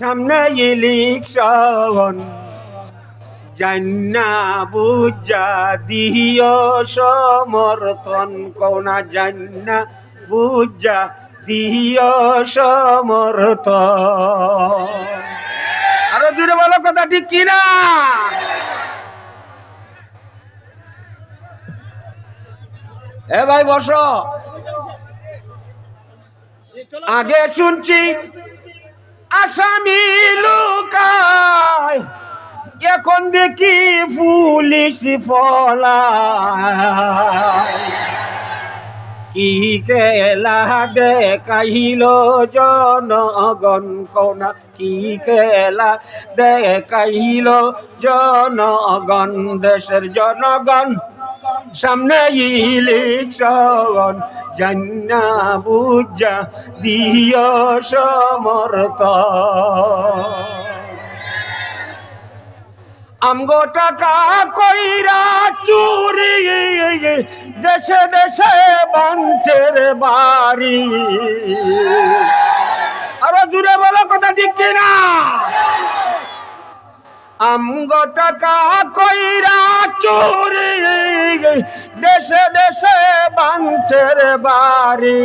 সামনে ইলিকশন জান্না বুঝা দিও সমর্থন। কোনা জান্না বুঝা দিও সমর্থন। আরও জুড়ে বলো কথা ঠিক কিনা? এ ভাই বসো। আগে শুনছি আসামি লুকায়। এখন দেখি পুলিশ ফলায়। কি খেলা দেখাইল জনগণ কোনা? কি খেলা দেখাইল জনগণ? দেশের জনগণ সামনে ইলেকশন জান্না বুঝা দিও সমর্থ। আমগো টাকা কইরা চুরি, দেশে দেশে বাঞ্চের বাড়ি। আরও জুড়ে বলো কথা ঠিক কিনা? আমগো টাকা কইরা চুরি দেশে দেশে বাঞ্চের বাড়ি।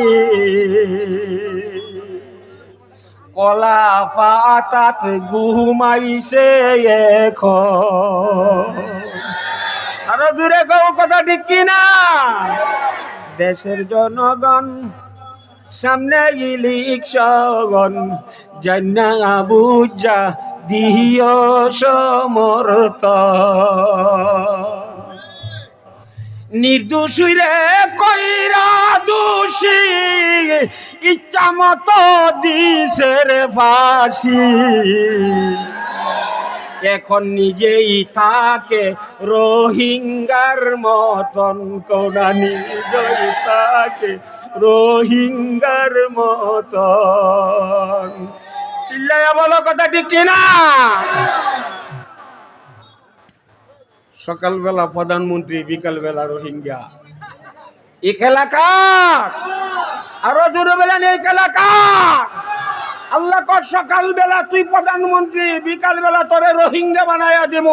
কলা পাতাত ঘুমাইছে আরও জুড়ে কও কথা ঠিক কিনা? দেশের জনগণ, সামনে ইলিকশন জান্না বুঝা দিও সমর্থ নির্দোষীরে কইরা দোষী। ইচ্ছা মতো দিশের ফাঁসি। এখন নিজেই থাকে রোহিঙ্গার মতন কোনা, নিজেই থাকে রোহিঙ্গার মতন। চিল্লাইয়া বলো কথা ঠিক কিনা? সকালবেলা প্রধানমন্ত্রী, বিকালবেলা রোহিঙ্গা। এই কার? আরও জোরে নেই খেলা আল্লাহ কর সকাল বেলা তুই প্রধানমন্ত্রী বিকাল বেলা তোরে রোহিঙ্গা বানাইয়া দেব।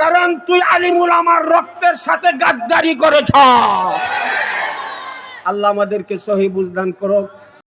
কারণ তুই আলিমুল আমার রক্তের সাথে গাদ্দারি করেছ। আল্লাহ আমাদেরকে সহি বুঝদান করো